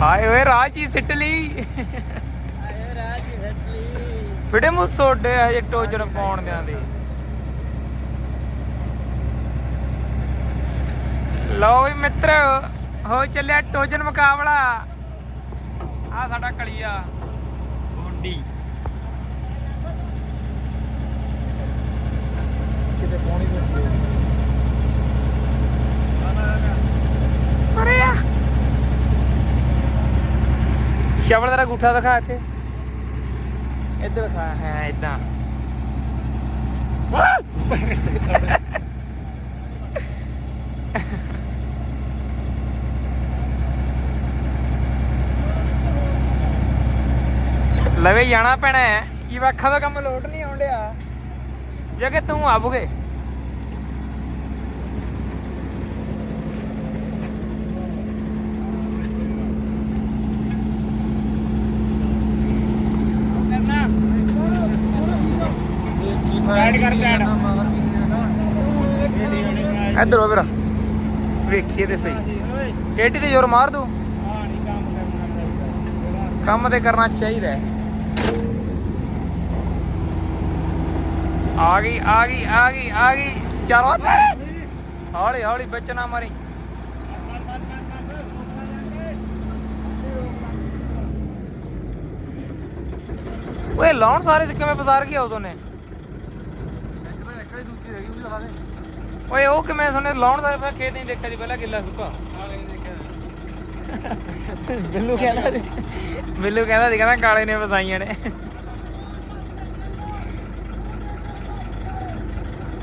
ਹਾਏ ਓਏ ਰਾਜੀ ਸਿੱਟ ਲਈ। ਆਏ ਰਾਜ ਹਟਲੀ ਫਿੜੇ ਮੂੰਹ ਸੋਡੇ ਹਜੇ ਟੋਜਨ ਪਾਉਣ ਦਿਆਂ ਦੇ। ਲਓ ਵੀ ਮਿੱਤਰ, ਹੋ ਚੱਲਿਆ ਟੋਜਨ ਮੁਕਾਬਲਾ। ਆ ਸਾਡਾ ਕਲੀਆ। ਗੋਂਡੀ ਕਿਤੇ ਪਾਣੀ ਅਰੇ ਆ ਸ਼ਵਲ ਤੇਰਾ ਗੁੱਠਾ ਦਿਖਾ ਇੱਥੇ ਇੱਧਰ ਦਿਖਾ ਹੈ ਇਦਾਂ। ਲਵੇ ਜਾਣਾ ਪੈਣਾ ਹੈ। ਇਹ ਅੱਖਾਂ ਦਾ ਕੰਮ ਲੋਟ ਨਹੀਂ ਆਉਂਦਿਆ ਜੇ ਕਿ ਤੂੰ ਆਵੂਗੇ। ਇੱਧਰ ਹੋ ਵੀਰਾ। ਵੇਖੀਏ ਤੇ ਸਹੀ। ਓਏ ਟੇਢੀ ਤੇ ਜ਼ੋਰ ਮਾਰ ਦੂ ਆ ਨਹੀਂ ਕੰਮ ਕਰਨਾ ਚਾਹੀਦਾ ਕੰਮ ਤੇ ਕਰਨਾ ਚਾਹੀਦਾ ਹੈ। ਆ ਗਈ ਆ ਗਈ ਆ ਗਈ ਆ ਗਈ। ਚਲੋ ਤੇਰੇ ਹੌਲੀ ਹੌਲੀ ਵਿੱਚ ਨਾ ਮਾਰੀ। ਓਏ, ਲਾਉਣ ਸਾਰੇ ਚ ਕਿਵੇਂ ਪਸਾਰ ਗਿਆ ਉਸ ਉਹਨੇ? ਓਏ ਉਹ ਕਿਵੇਂ ਸੁਣੇ ਲਾਉਣ ਦਾ ਮੈਂ ਖੇਤ ਨਹੀਂ ਦੇਖਿਆ ਸੀ ਪਹਿਲਾਂ ਗਿੱਲਾ ਸੁੱਕਾ। ਬਿੱਲੂ ਕਹਿੰਦਾ ਬਿੱਲੂ ਕਹਿੰਦਾ ਸੀ, ਕਹਿੰਦਾ ਕਾਲੇ ਨੇ ਵਸਾਈਆਂ ਨੇ।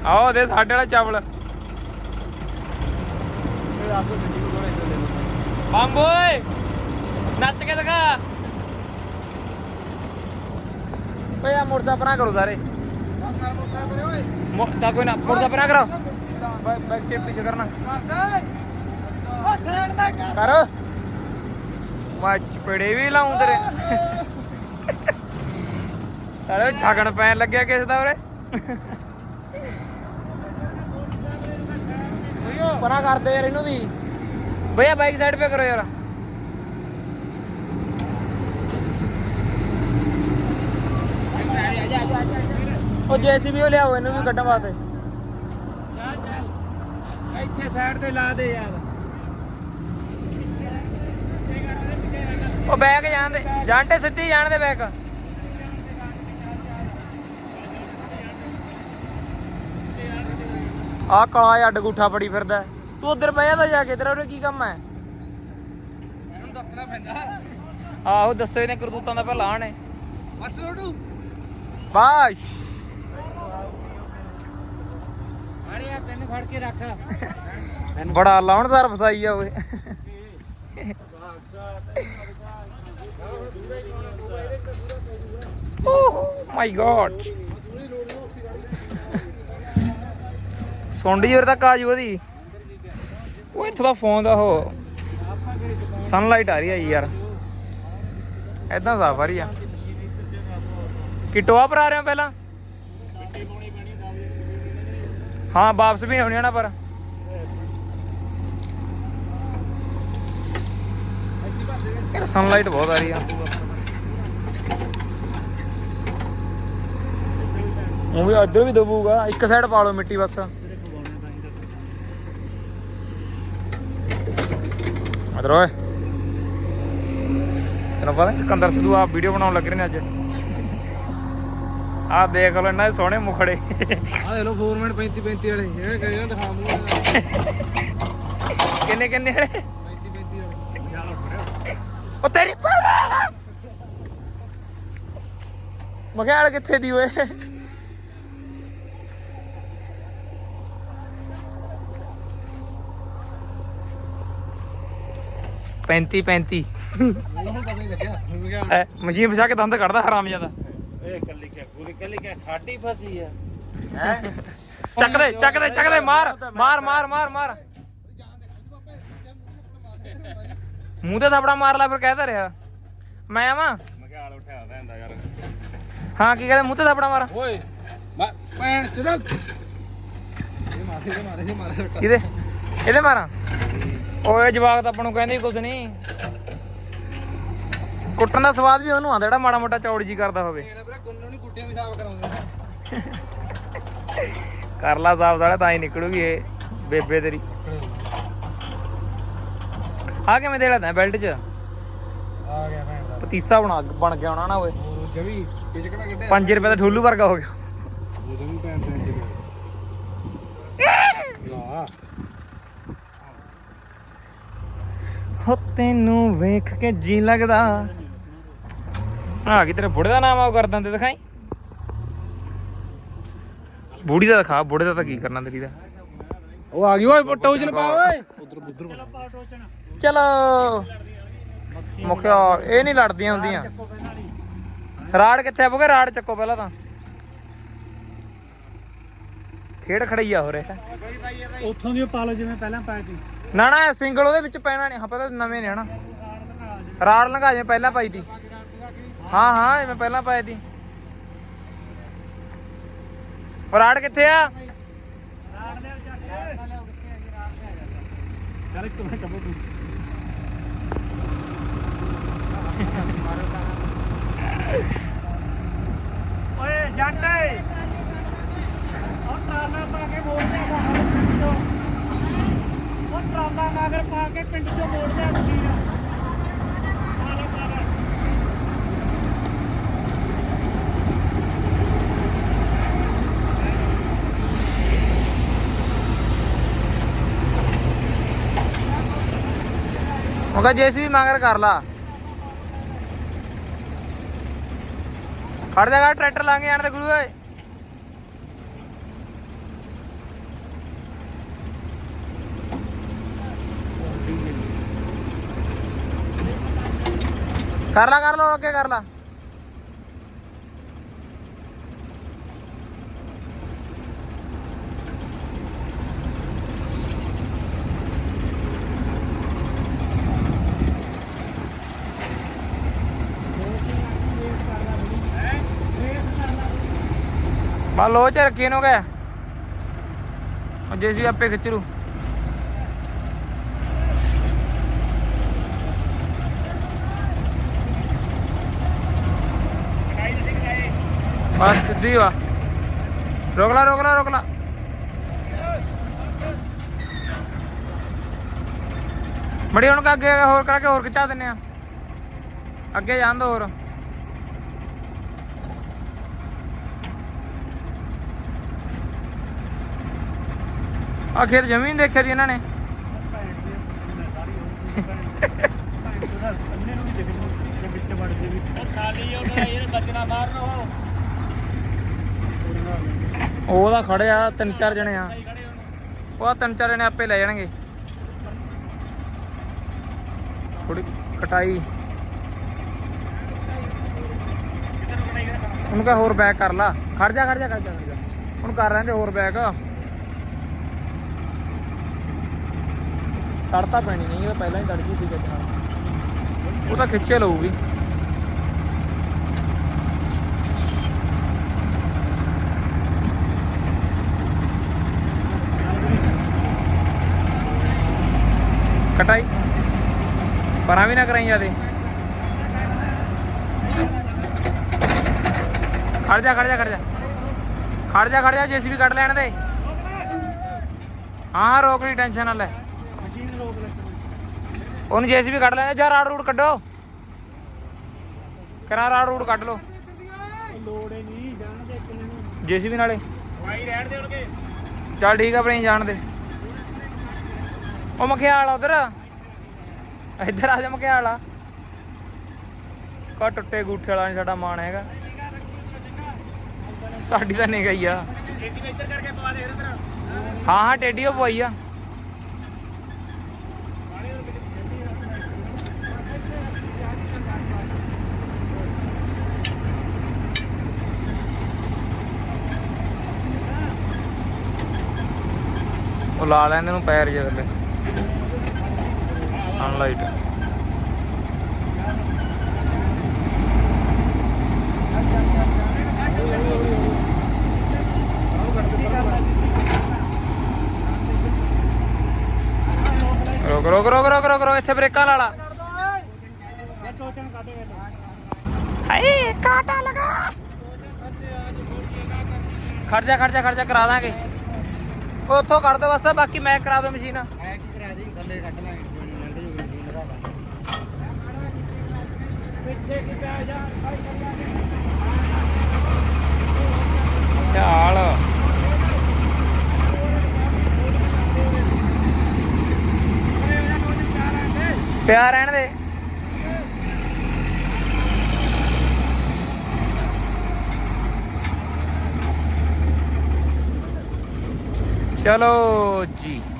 ਆਓ ਦੇ ਸਾਡੇ ਵਾਲਾ ਚਾਵਲ। ਬੰਬ ਓਏ, ਨੱਚ ਕੇ ਦਿਖਾ। ਓਏ ਆ ਮੁਰਦਾ ਪਰਾਂ ਕਰੋ ਸਾਰੇ। ਮੁਰਦਾ ਕੋਈ ਨਾ ਮੁਰਦਾ ਪਰਾਂ ਕਰੋ। ਬੈਕ ਸੀਟ ਪਿੱਛੇ ਕਰਨਾ। ਕਰ। ਮੈਂ ਚਪੜੇ ਵੀ ਲਾਉਂ ਤੇਰੇ। ਸਾਰੇ ਛਗਣ ਪੈਣ ਲੱਗਿਆ ਕਿਸ ਦਾ ਉਰੇ। ਪਰਾਂ ਕਰਦੇ ਯਾਰ ਇਹਨੂੰ ਵੀ। ਭਈਆ ਬਾਈਕ ਸਾਈਡ ਪੇ ਕਰੋ ਯਾਰ। ਉਹ ਜੇਸੀਬੀ ਉਹ ਲਿਆਓ ਇਹਨੂੰ ਵੀ ਕੱਢਣ ਵਾਸਤੇ। ਚੱਲ ਚੱਲ ਇੱਥੇ ਸਾਈਡ ਤੇ ਲਾ ਦੇ ਯਾਰ। ਉਹ ਬੈਗ ਜਾਣ ਦੇ ਜਾਂਟੇ ਸਿੱਧੀ ਜਾਣ ਦੇ ਬੈਗ ਆ ਕਾਲਾ ਅੱਡ ਗੁੱਠਾ ਫੜੀ ਫਿਰਦਾ। ਤੂੰ ਉਧਰ ਪਿਆ ਤਾਂ ਜਾ ਕੇ ਤੇਰਾ ਉਰੇ ਕੀ ਕੰਮ ਹੈ? ਇਹਨੂੰ ਦੱਸਣਾ ਪੈਂਦਾ। ਆਹੋ ਦੱਸੋ ਇਹਨੇ ਕਰਤੂਤਾਂ ਦਾ ਆਣ ਹੈ ਬਸ ਲੋਡੂ ਬਾਸ਼। ਅਰੇ ਆ ਤੈਨੂੰ ਫੜ ਕੇ ਰੱਖ। ਬੜਾ ਲਾਉਣ ਸਾਰ ਫਸਾਈ ਆ ਓਏ। ਓਹ ਮਾਈ ਗॉड ਸੁੰਡੀ ਉਰ ਤੱਕ ਆ ਜੂ ਉਹਦੀ। ਉਹ ਇੱਥੋਂ ਦਾ ਫੋਨ ਦਾ ਉਹ। ਸਨਲਾਈਟ ਆ ਰਹੀ ਹੈ ਯਾਰ। ਐਦਾਂ ਸਾਫ਼ ਆ ਰਹੀ ਆ। ਕਿ ਟੋਆ ਪਰ ਆ ਰਹੇ ਹੋ ਪਹਿਲਾਂ? ਹਾਂ ਵਾਪਸ ਵੀ ਆਉਣੀ ਆ ਨਾ ਪਰ ਯਾਰ ਸਨਲਾਈਟ ਬਹੁਤ ਆ ਰਹੀ ਆ ਉਹ ਵੀ ਇੱਧਰ ਵੀ ਦਬੂਗਾ ਇੱਕ ਸਾਈਡ ਪਾ ਲਓ ਮਿੱਟੀ ਬਸ ਅਦਰ ਓਏ ਤੈਨੂੰ ਪਤਾ ਸਿਕੰਦਰ ਸਿੱਧੂ ਆ ਵੀਡੀਓ ਬਣਾਉਣ ਲੱਗ ਰਹੇ ਨੇ ਅੱਜ ਆ ਦੇਖ ਲਓ ਇਹਨਾਂ ਦੇ ਸੋਹਣੇ ਮੁਖੜੇ। ਆ ਦੇ ਲੋ ਫੋਰਮੈਨ 35 35 ਵਾਲੇ। ਇਹ ਕਹਿੰਦੇ ਦਿਖਾ ਮੂੰਹ ਕਿੰਨੇ ਕਿੰਨੇ ਵਾਲੇ? 35 35 ਵਾਲੇ। ਯਾਰ ਫੜਿਓ ਉਹ ਤੇਰੀ ਭੈਣ। ਮਖਿਆਲ ਕਿੱਥੇ ਦੀ ਓਏ? ਪੈਂਤੀ ਪੈਂਤੀ। ਉਹਨੂੰ ਪਤਾ ਨਹੀਂ ਲੱਗਿਆ। ਹੁਣ ਕਿਹਾ ਐ ਮਸ਼ੀਨ ਫਸਾ ਕੇ ਦੰਦ ਕੱਢਦਾ ਹਰਾਮ ਜ਼ਿਆਦਾ ਇਹ ਕੱਲੀ ਕਿਆ ਪੂਰੀ ਕੱਲੀ ਕਿਆ ਸਾਡੀ ਫਸੀ ਆ? ਹੈ? ਚੱਕ ਦੇ ਚੱਕ ਦੇ ਚੱਕ ਦੇ ਮਾਰ ਮਾਰ ਮਾਰ ਮਾਰ ਮਾਰ। ਮੂੰਹ ਤੇ ਥਾਪੜਾ ਮਾਰ ਲੈ ਫਿਰ ਕਹਿਦਾ ਰਿਹਾ। ਮੈਂ ਆਵਾਂ? ਮੈਂ ਕਿਹਾ ਆਲ ਉਠਿਆ ਰਹਿੰਦਾ ਯਾਰ। ਹਾਂ ਕੀ ਕਹਿੰਦੇ ਮੂੰਹ ਤੇ ਥਾਪੜਾ ਮਾਰ। ਓਏ ਮੈਂ ਪੈਣ ਚਲੋ। ਇਹ ਮਾਰੇ ਇਹ ਮਾਰੇ ਇਹ ਮਾਰੇ ਕਿਹਦੇ? ਇਹਦੇ ਮਾਰਾਂ? ਓਏ ਜਵਾਕ ਤਾਂ ਆਪਾਂ ਨੂੰ ਕਹਿੰਦੇ ਕੁਛ ਨਹੀਂ। ਕੁੱਟਣ ਦਾ ਸਵਾਦ ਵੀ ਉਹਨੂੰ ਆਉਂਦਾ ਜਿਹੜਾ ਮਾੜਾ ਮੋਟਾ ਚੌੜ ਜੀ ਕਰਦਾ ਹੋਵੇ। ਇਹ ਵੀਰੇ ਗੁੰਨੂ ਨਹੀਂ ਗੁੱਟੀਆਂ ਵੀ ਸਾਫ਼ ਕਰਾਉਂਦੇ। ਕਰ ਲਾ ਸਾਫ਼ ਸਾਲਾ ਤਾਂ ਹੀ ਨਿਕਲੂਗੀ ਇਹ ਬੇਬੇ ਤੇਰੀ। ਆ ਕਿਵੇਂ ਦੇ ਲੈਦਾ ਬੈਲਟ 'ਚ? ਆ ਗਿਆ ਭੈਣ ਦਾ। ਪਤੀਸਾ ਬਣਾ ਬਣ ਗਿਆ ਹੋਣਾ ਨਾ ਓਏ। ਜਵੀ ਇਹ ਚ ਕਿਹੜਾ ਕੱਢਿਆ। 5 ਰੁਪਏ ਦਾ ਠੁੱਲੂ ਵਰਗਾ ਹੋ ਗਿਆ। ਉਹ ਜਵੀ ਭੈਣ ਭੈਣ ਲਾ ਹੋ ਤੈਨੂੰ ਵੇਖ ਕੇ ਜੀ ਲੱਗਦਾ। ਆ ਕੀ ਤੇਰੇ ਬੁੜੇ ਦਾ ਨਾਮ ਆ ਉਹ ਕਰ ਦਿੰਦੇ ਦਿਖਾਈ। ਬੁੜੀ ਦਾ ਦਿਖਾ ਬੁੜੇ ਦਾ ਤਾਂ ਕੀ ਕਰਨਾ ਤੇਰੀ ਦਾ। ਉਹ ਆ ਗਈ ਓਏ ਟੋਜਨ ਪਾ ਓਏ। ਉਧਰ ਉਧਰ ਚਲੋ। ਮੁਖਿਆ ਇਹ ਨਹੀਂ ਲੜਦੀਆਂ ਹੁੰਦੀਆਂ। ਰਾੜ ਕਿੱਥੇ ਆ ਬੁਗੇ? ਰਾੜ ਚੱਕੋ ਪਹਿਲਾਂ ਤਾਂ। ਖੇਡ ਖੜਈਆ ਹੋ ਰਿਹਾ ਉੱਥੋਂ ਦੀ ਪਾ ਲਓ ਜਿਵੇਂ ਪਹਿਲਾਂ ਪਾਇਆ ਸੀ ਨਾ ਨਾ ਸਿੰਗਲ ਉਹਦੇ ਵਿੱਚ ਪੈਣਾ ਨਹੀਂ ਆਪਾਂ ਤਾਂ ਨਵੇਂ ਨੇ ਹਨਾ। ਰਾੜ ਲੰਘਾ ਜਿਵੇਂ ਪਹਿਲਾਂ ਪਾਈ ਤੀ। ਹਾਂ ਹਾਂ ਜਿਵੇਂ ਪਹਿਲਾਂ ਪਾਈ ਤੀ ਉਹ ਰਾੜ ਕਿੱਥੇ ਆ ਚੱਲ ਇੱਕ ਮਿੰਟ ਕਬੋ ਤੂੰ ਓਏ ਜੱਟ ਉਹ ਟਰਾਲਾ ਪਾ ਕੇ ਮੋੜ ਦੇ ਉਹ ਟਰਾਲਾ ਮਗਰ ਪਾ ਕੇ ਪਿੰਡ ਚੋਂ ਮੋੜ ਦੇ ਅੱਗੀ ਉਹ ਕਹ ਜੇਸੀ ਮੰਗਰ ਕਰ ਲਾ। ਖੜ ਜਾਗਾ ਟਰੈਕਟਰ ਲਾਂਗੇ ਜਾਣ ਤੇ ਗੁਰੂ ਓਏ। ਕਰ ਲਾ ਕਰ ਲਾ ਅੱਗੇ ਕਰ ਲਾ। ਬਾ ਲੋ ਚ ਰੱਖੀ ਇਹਨੂੰ ਕਹੇ। ਜੇਸੀ ਆਪੇ ਖਿੱਚ ਰੂ ਬਸ ਸਿੱਧੀ ਵਾ। ਰੋਕ ਲਾ ਰੋਕ ਲਾ ਰੋਕ ਲਾ। ਮੜੀ ਹੁਣ ਅੱਗੇ ਹੋਰ ਕਰਾ ਕੇ ਹੋਰ ਖਿਚਾ ਦਿੰਨੇ ਆ। ਅੱਗੇ ਜਾਣ ਦੋ ਹੋਰ। ਆ ਖੇਤ ਜ਼ਮੀਨ ਦੇਖਿਆ ਦੀ ਇਹਨਾਂ ਨੇ ਖਾਲੀ ਉਹ ਇਹ ਬਚਣਾ ਮਾਰਨ ਉਹ ਉਹ ਤਾਂ ਖੜਿਆ ਤਿੰਨ ਚਾਰ ਜਣੇ ਆ। ਉਹ ਤਾਂ ਤਿੰਨ ਚਾਰ ਜਣੇ ਆਪੇ ਲੈ ਜਾਣਗੇ। ਥੋੜੀ ਕਟਾਈ ਉਹਨੂੰ ਕਹ ਹੋਰ ਬੈਕ ਕਰ ਲਾ। ਖੜ ਜਾ ਖੜ ਜਾ ਖੜ ਜਾ ਖੜ ਜਾ। ਹੁਣ ਕਰ ਰਹੇ ਨੇ ਪੈਣੀ ਨਹੀਂ, ਇਹ ਪਹਿਲਾਂ ਹੀ ਤੜ ਸੀ ਕਿਤੇ ਉਹ ਤਾਂ ਖਿੱਚੇ ਲਊਗੀ। ਕਟਾਈ? ਪਰਾਂ ਵੀ ਨਾ ਕਰਾਈ ਜਾਦੇ। ਖੜ ਜਾ ਖੜ ਜਾ ਖੜ ਜਾ। ਖੜ ਜਾ ਖੜ ਜਾ, ਜੇਸੀਬੀ ਕੱਢ ਲੈਣ ਦੇ। ਹਾਂ, ਰੋਕ ਲਈ, ਟੈਨਸ਼ਨ ਨਾ ਲੈ। ਉਹਨੂੰ ਜੇਸੀਬੀ ਕੱਢ ਲੈਣ ਦੇ ਜਾ ਰਾੜ ਰੂੜ ਕੱਢੋ। ਕਰਾ ਰਾੜ ਰੂੜ ਕੱਢ ਲੋ ਲੋੜੇ ਨਹੀਂ ਜਾਣ ਦੇ ਇੱਕ ਨੂੰ ਜੇਸੀਬੀ ਨਾਲੇ। ਵਾਈ ਰਹਿਣ ਦੇ ਉਹਨਕੇ ਚੱਲ ਠੀਕ ਆ ਆਪਣੀ ਜਾਣ ਦੇ। ਉਹ ਮਖਿਆਲ ਉਧਰ। ਇੱਧਰ ਆ ਜਾ ਮਖਿਆਲ ਆ। ਕਾ ਟੁੱਟੇ ਗੂਠੇ ਵਾਲਾ ਨਹੀਂ ਸਾਡਾ ਮਾਣ ਹੈਗਾ। ਸਾਡੀ ਤਾਂ ਨਹੀਂ ਗਈ ਆ। ਹਾਂ ਹਾਂ, ਟੇਡੀ ਉਹ ਪਵਾਈ ਆ। ਲਾ ਲੈਂਦੇ ਨੂੰ ਪੈਰ ਜੇ ਥੱਲੇ। ਸਨਲਾਈਟ ਰੁਕ ਰੁਕ ਰੁਕ ਰੁਕ ਰੁਕ ਰੁਕ, ਇੱਥੇ ਬ੍ਰੇਕਾਂ ਲਾ ਲਾ। ਹਾਏ, ਕਾਟਾ ਲਗਾ। ਖੜ ਜਾ ਖੜ ਜਾ ਖੜ ਜਾ, ਕਰਾ ਦਾਂਗੇ। ਉੱਥੋਂ ਕੱਢ ਦੋ ਬਸ ਬਾਕੀ ਮੈਂ ਕਰਾ ਦੋ ਮਸ਼ੀਨ। ਐ ਕੀ ਕਰਾ ਦੀ? ਥੱਲੇ ਕੱਢ ਲਾਂਗੇ ਨੰਡੇ ਜੋ ਗਈ ਲਗਾ ਪਿੱਛੇ ਕੀ ਪੈ ਜਾ ਚਾਲ ਪਿਆ ਰਹਿਣ ਦੇ। ਚਲੋ ਜੀ।